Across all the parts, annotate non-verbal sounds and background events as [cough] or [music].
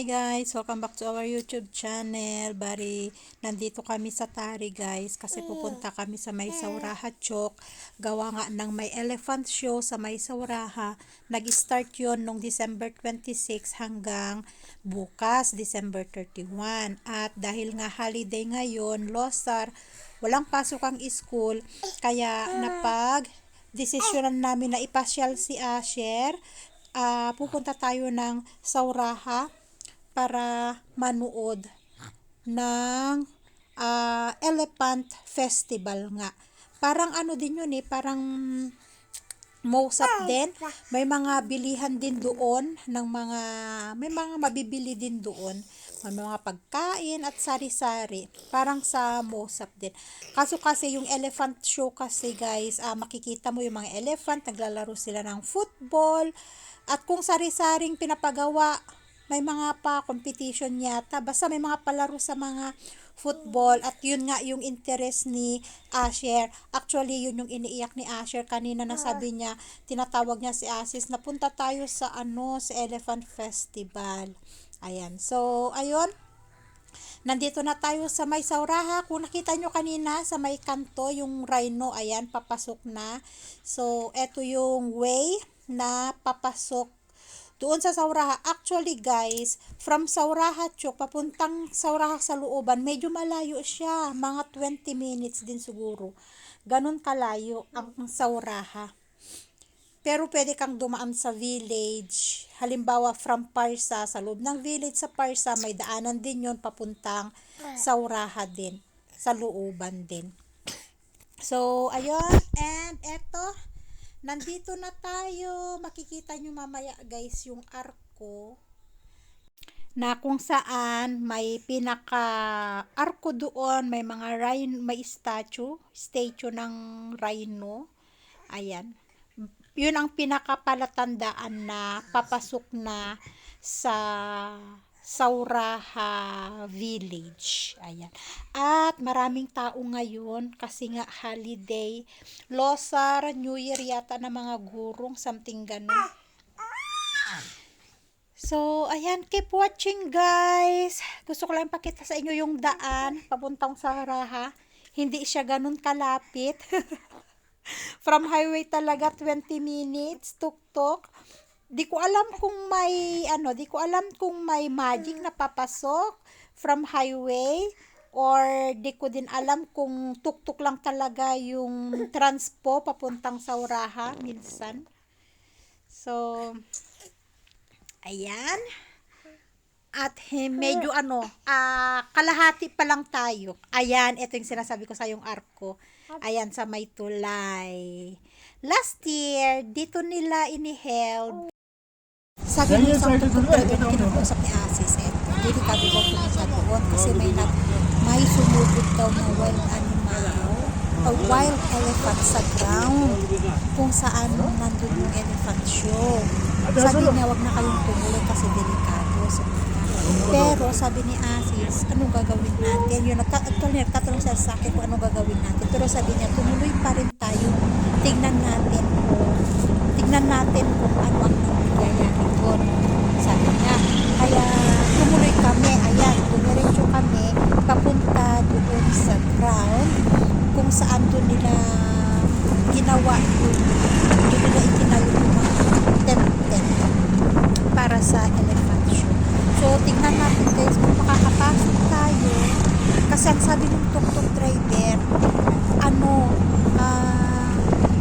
Hi guys, welcome back to our YouTube channel. Bari, nandito kami sa Tari guys kasi pupunta kami sa May Sauraha Chok. Gawa nga ng may elephant show sa May Sauraha. Nag-start yon nung December 26 hanggang bukas, December 31. At dahil nga holiday ngayon, Losar, walang pasok ang school, kaya napag desisyonan namin na ipasyal si Asher. Ah, pupunta tayo ng Sauraha para manood ng ah, Elephant Festival nga. Parang ano din yun eh, parang Mosap din. May mga bilihan din doon ng mga may mga mabibili din doon. May mga pagkain at sari-sari. Parang sa Mosap din. Kaso kasi yung elephant show kasi guys, ah, makikita mo yung mga elephant, naglalaro sila ng football. At kung sari-saring pinapagawa, may mga pa competition yata. Basta may mga palaro sa mga football at yun nga yung interest ni Asher. Actually, yun yung iniiyak ni Asher kanina na sabi niya, tinatawag niya si Asis, napunta tayo sa ano, sa Elephant Festival. Ayan. So, ayun. Nandito na tayo sa may Sauraha. Kung nakita nyo kanina sa may kanto, yung rhino, ayan, papasok na. So, eto yung way na papasok doon sa Sauraha. Actually guys, from Sauraha Chok, papuntang Sauraha sa looban, medyo malayo siya. Mga 20 minutes din siguro. Ganon kalayo ang Sauraha. Pero pwede kang dumaan sa village. Halimbawa from Parsa, sa loob ng village sa Parsa, may daanan din yon papuntang Sauraha din. Sa looban din. So, ayun. And eto, nandito na tayo. Makikita nyo mamaya guys yung arko na kung saan may pinaka arko doon, may mga rhino, may statue, statue ng rhino. Ayan. Yun ang pinakapalatandaan na papasok na sa Sauraha Village. Ayan. At maraming tao ngayon kasi nga holiday. Losar, New Year yata na mga gurong, something ganun. So, ayan, keep watching guys. Gusto ko lang pakita sa inyo yung daan papuntang Sauraha. Hindi siya ganun kalapit. [laughs] From highway talaga 20 minutes, tuk-tuk di ko alam kung may ano, di ko alam kung may magic na papasok from highway or di ko din alam kung tuktok lang talaga yung transpo papuntang Sauraha minsan. So, ayan. At he, medyo ano, ah, kalahati pa lang tayo. Ayan, ito yung sinasabi ko sa yung arko. Ayan, sa may tulay. Last year, dito nila iniheld sabi mo sa kinakusap ni Asis, eh, delikado daw pumunta doon kasi may nag, may sumugod daw na wild animal o wild elephant sa ground kung saan nandun yung elephant show. Sabi niya, wag na kayong tumuloy kasi delikado. So, pero sabi ni Asis, anong gagawin natin? Yun, actually, nagtatanong siya sa akin kung anong gagawin natin. Pero sabi niya, tumuloy pa rin tayo. Tignan natin kung, tignan natin kung ano ang nangyayari doon. Sabi niya. Kaya tumuloy kami. Ayan, dumiretso kami papunta sa ground kung saan doon nila ginawa yung doon nila itinayo yung mga tent-tent para sa elephant show. So, tingnan natin guys kung makakapasok tayo. Kasi ang sabi ng tuk-tuk driver, ano, ah,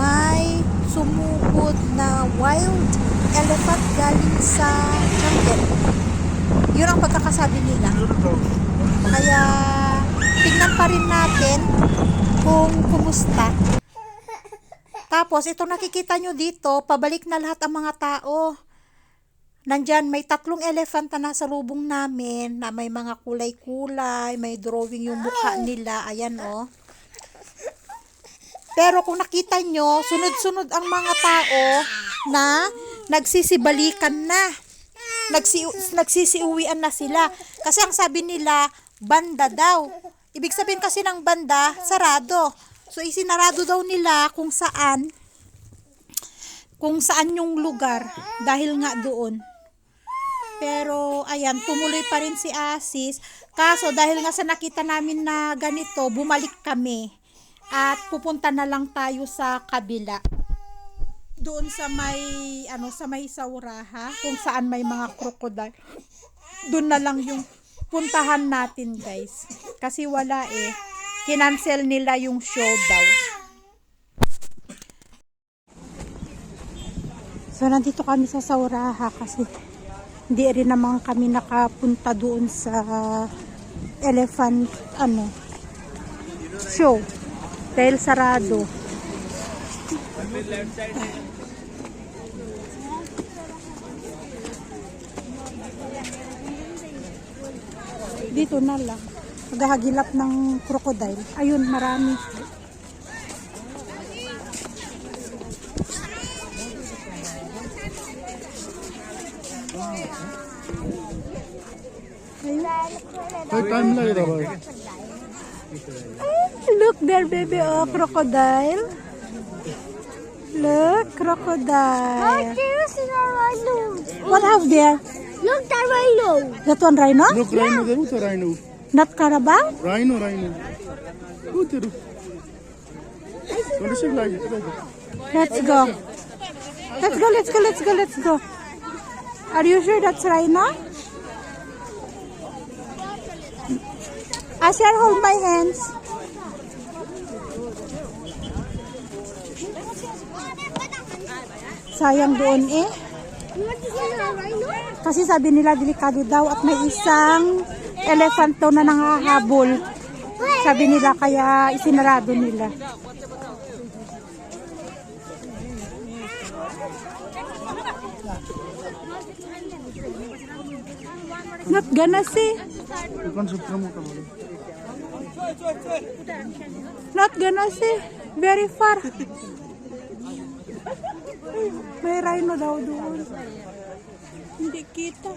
may sumugod na wild elephant galing sa jungle. Yun ang pagkakasabi nila. Kaya, tingnan pa rin natin kung kumusta. Tapos, itong nakikita nyo dito, pabalik na lahat ang mga tao. Nandyan, may tatlong elephant na nasa lubong namin na may mga kulay-kulay, may drawing yung mukha nila. Ayan, oh. Pero kung nakita nyo, sunod-sunod ang mga tao na nagsisibalikan na. Nagsi nagsisiuwian na sila. Kasi ang sabi nila, banda daw. Ibig sabihin kasi ng banda, sarado. So isinarado daw nila kung saan kung saan yung lugar dahil nga doon. Pero, ayan, tumuloy pa rin si Asis. Kaso, dahil nga sa nakita namin na ganito, bumalik kami. At pupunta na lang tayo sa kabila. Doon sa may, ano, sa may sauraha, kung saan may mga crocodile. Doon na lang yung puntahan natin, guys. Kasi wala eh. Kinancel nila yung show daw. So, nandito kami sa Sauraha kasi hindi rin naman kami nakapunta doon sa elephant, ano, show. Dahil sarado. Dito na lang. Maghahagilap ng crocodile. Ayun, marami. Time lang ito? Look there, baby. Oh, crocodile. Look, crocodile. What have there? Look, that rhino. That one rhino? Look, rhino. Yeah. There was a rhino. Not carabao? Rhino, rhino. Look, there. Let's go. Let's go, let's go, let's go, let's go. Are you sure that's rhino? Asher, hold my hands. Sayang doon eh. Kasi sabi nila delikado daw at may isang elephant na nangahabol. Sabi nila kaya isinarado nila. Not gonna see. Not gonna see. Very far. May rhino daw doon. Hindi kita.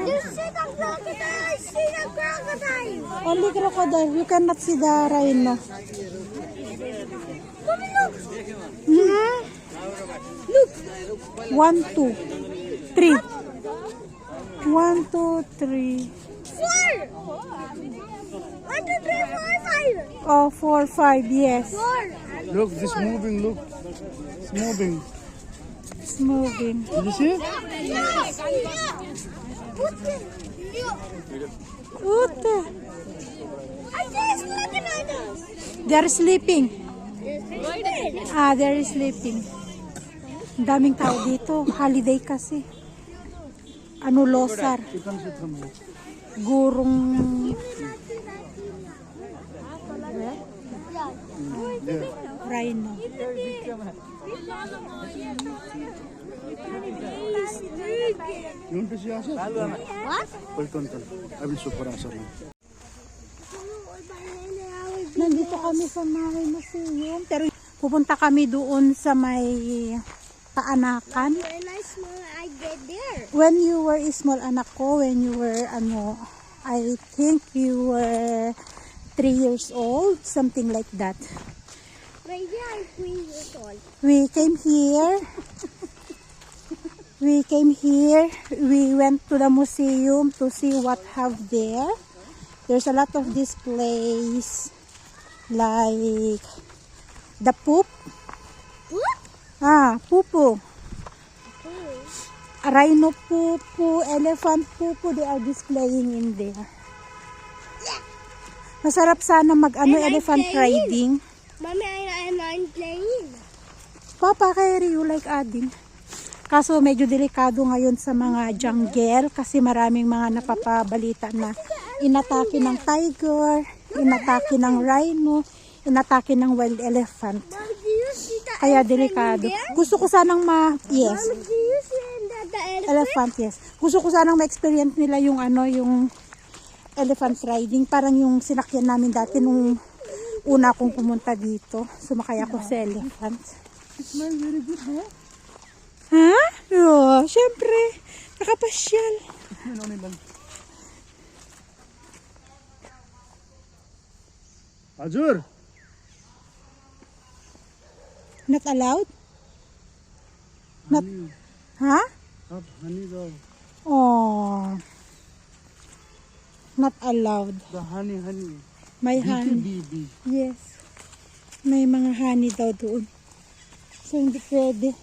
You see the crocodile? See the crocodile. Only crocodile. You cannot see the rhino. Come look. Hmm? Look. One, two, three. One, two, three. Four. One, two, three. Oh, four, five, yes. Four. Look, this moving, look. It's moving. It's moving. Did you see it? What the? They are sleeping. Ah, they're sleeping. Daming tao dito. Holiday kasi. Ano, losar. Gurong rhino. you want to see Asher? What? Pulton tal I will show for Asher now. Nandito kami sa Mahay Museum. Pero pupunta kami doon sa may paanakan. When I small, I get there. When you were small anak ko, when you were ano, I think you were three years old, something like that. We came here. We came here. We went to the museum to see what have there. There's a lot of displays like the poop. What? Ah, pupu. Rhino pupu, elephant pupu, they are displaying in there. Masarap sana mag ano, And I'm elephant riding. Mommy, I, I'm, playing. Papa, Kyrie, you like adding? Kaso medyo delikado ngayon sa mga jungle kasi maraming mga napapabalita na inatake ng tiger, inatake ng rhino, inatake ng wild elephant. Kaya delikado. Gusto ko sanang ma... Yes. Elephant, yes. Gusto ko sanang ma-experience nila yung ano, yung elephant riding. Parang yung sinakyan namin dati nung una akong pumunta dito. Sumakay ako sa elephant. smell very good no? Ha? Oo, syempre. Nakapasyal. Lang Ajur Not allowed? Not, Honey. Ha? Have honey though. Oh. Not allowed. The honey, honey. May Bee, honey. bee, bee. Yes. May mga honey daw doon. So, hindi pwede.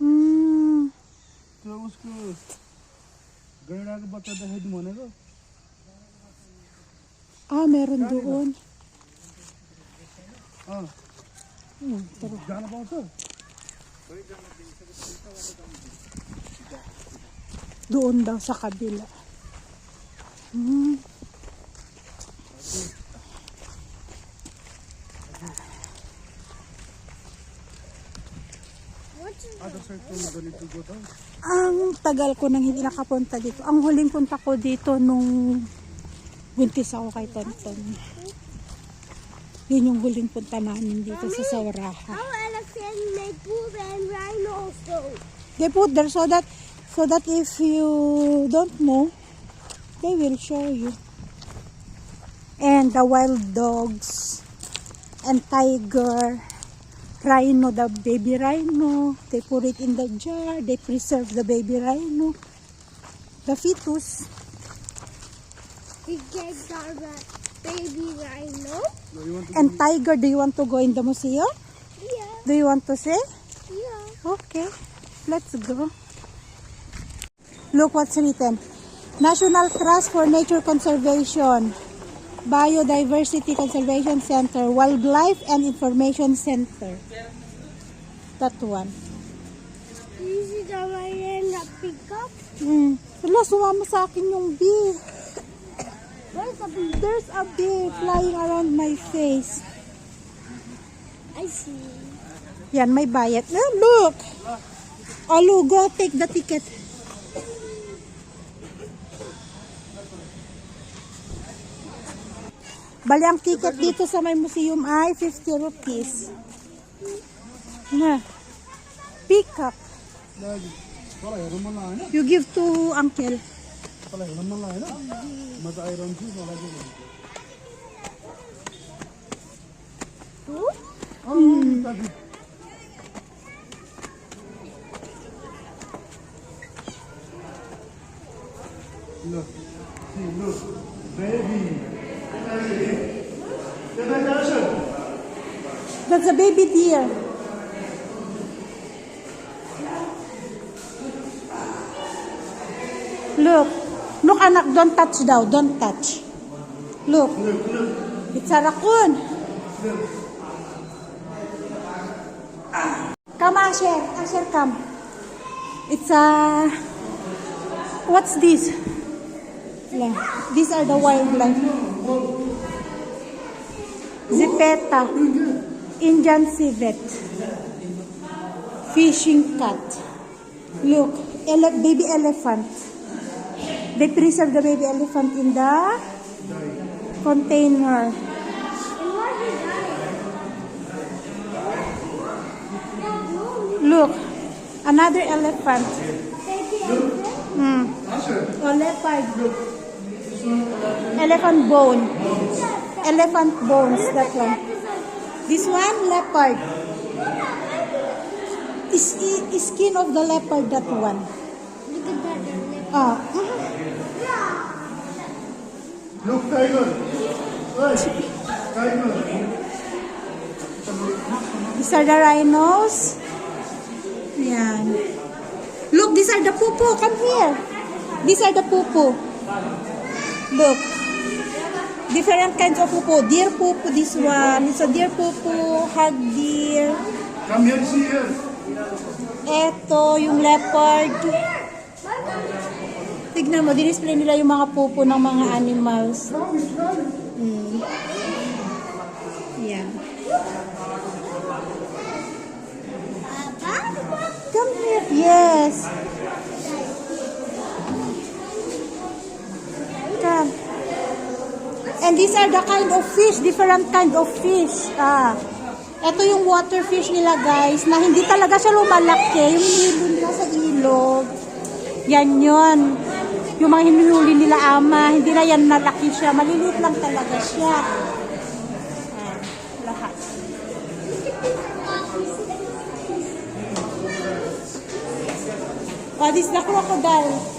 Mm. तो उसको गैड़ा के बच्चा दे हेड मने को Ah, meron doon. हाँ Hmm, tara. जाना पाउँछ doon daw sa kabila. Hmm. Ang tagal ko nang hindi nakapunta dito. Ang huling punta ko dito nung buntis ako kay Tonton. Yun yung huling punta namin dito Mommy, sa Sauraha. Our oh, elephant made poop and rhino also. They put there so that so that if you don't know, they will show you. And the wild dogs and tiger, rhino, the baby rhino, they put it in the jar, they preserve the baby rhino, the fetus. We get the baby rhino. You And tiger, do you want to go in the museum? Yeah, Do you want to see? yeah. Okay, let's go. Look what's written. National Trust for Nature Conservation, Biodiversity Conservation Center, Wildlife and Information Center. That one. This is the one in the pickup. Hmm. Wala, sumama sa akin yung bee. Where's the bee? There's a bee flying around my face. I see. Yan, may bayad. Look! Olu, go take the ticket. Bali, ang ticket dito sa may museum ay 50 rupees. Na. Pick up. You give to uncle. Hmm. Look baby. That's a baby deer. Look. Look, anak, don't touch daw. Don't touch. Look. It's a raccoon. Come, Asher. Asher, come. It's a... What's this? These are the wildlife. Zipeta. Indian civet. Fishing cat. Look, ele- baby elephant. They preserve the baby elephant in the container. Look, another elephant. Hmm. Oh, leopard. Elephant bone. Elephant bones, that one. This one, leopard. Is, is skin of the leopard, that one. Look at that. the lip. Ah. Look, tiger. Hey, tiger. These are the rhinos. Yan. Look, these are the pupu. Come here. These are the pupu. Look. Different kinds of pupu. Deer pupu, this one. It's a deer pupu, hog deer. Come here, see here. Eto, yung leopard. Tignan mo, dinisplay nila yung mga pupo ng mga animals. Hmm. Yan. Come here. Yes. And these are the kind of fish, different kind of fish. Ah. Ito yung water fish nila guys, na hindi talaga siya lumalaki. Yung nilibon nila sa ilog. Yan yun. Yung mga hinuhuli nila ama, hindi na yan nalaki siya. Maliliit lang talaga siya. Ah, lahat. Oh, this is the crocodile.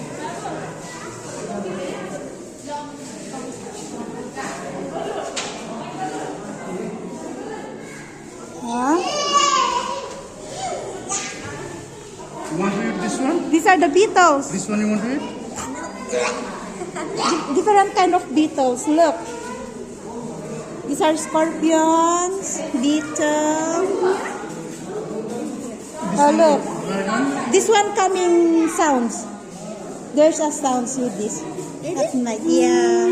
These are the beetles. This one you want to eat? Di- different kind of beetles. Look. These are scorpions, beetles. Oh, look. This one coming sounds. There's a sounds with this. At night. Yeah.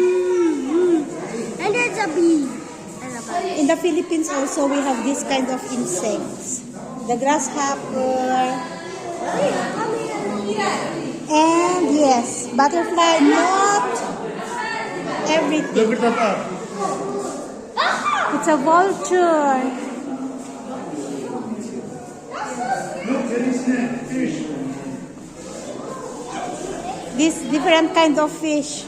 And there's a bee. And a bee. In the Philippines also we have this kind of insects. The grasshopper. And yes, butterfly, not everything. Look at that. It's a vulture. Look, there is a fish. This different kind of fish.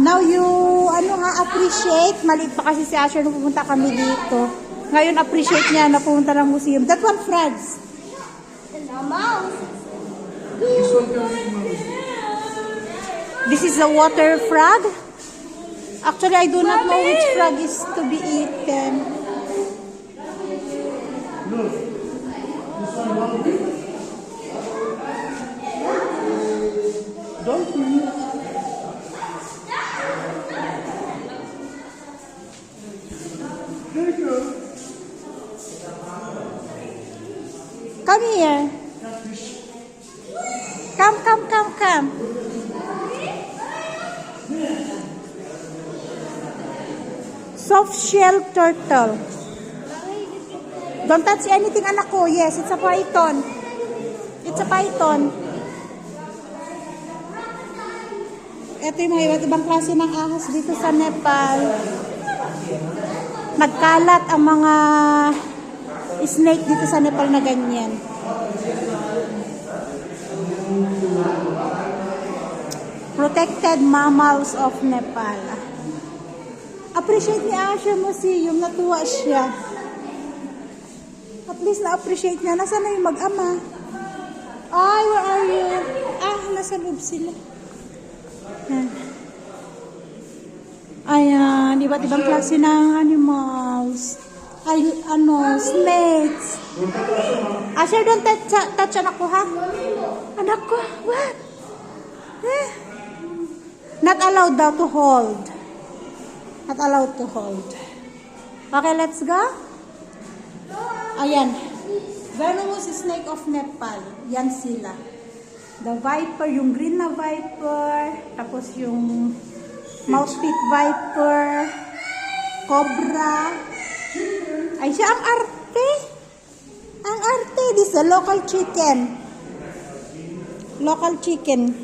Now you, ano ha, appreciate. Maliit pa kasi si Asher nung pumunta kami dito. Ngayon appreciate niya na pumunta ng museum. That one mouse. This is a water frog. Actually, I do not know which frog is to be eaten. Look. This one shell turtle. Don't touch anything, anak ko. Yes, it's a python. It's a python. Ito yung mga iba't ibang klase ng ahas dito sa Nepal. Nagkalat ang mga snake dito sa Nepal na ganyan. Protected mammals of Nepal. Appreciate ni Asher Museum, natuwa siya. At least na-appreciate niya. Nasaan na yung mag-ama? Ay, where are you? Ah, nasa loob sila. Yan. Ayan, iba't ibang klase ng animals. Ay, ano, snakes. Asher, don't touch, touch anak ko, ha? Anak ko, what? Eh? Not allowed daw to hold. Not allowed to hold. Okay, let's go. Ayan. Venomous snake of Nepal. Yan sila. The viper, yung green na viper. Tapos yung mouthpit viper. Cobra. Ay, siya ang arte. Ang arte. This is a local chicken. Local chicken.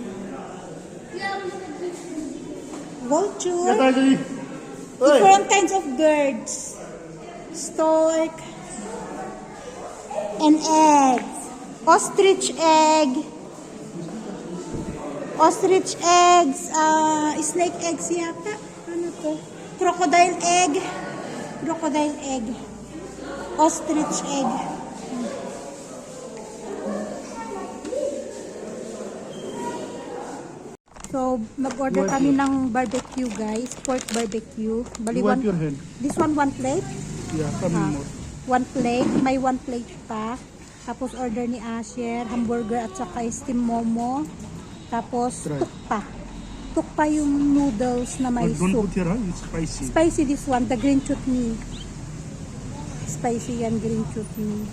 Vulture. Different kinds of birds. Stork. And eggs. Ostrich egg. Ostrich eggs. Uh, snake eggs yata. Ano to? Crocodile egg. Crocodile egg. Ostrich egg. So, nag-order What kami ng barbecue, guys. Pork barbecue. Bali, You want one, your hand? this one, one plate. Yeah, come Ah, more. one plate. May one plate pa. Tapos order ni Asher, hamburger at saka steam momo. Tapos Try. tukpa. Tukpa yung noodles na may But don't soup. put your hand, it's spicy. Spicy this one, the green chutney. Spicy yan, green chutney.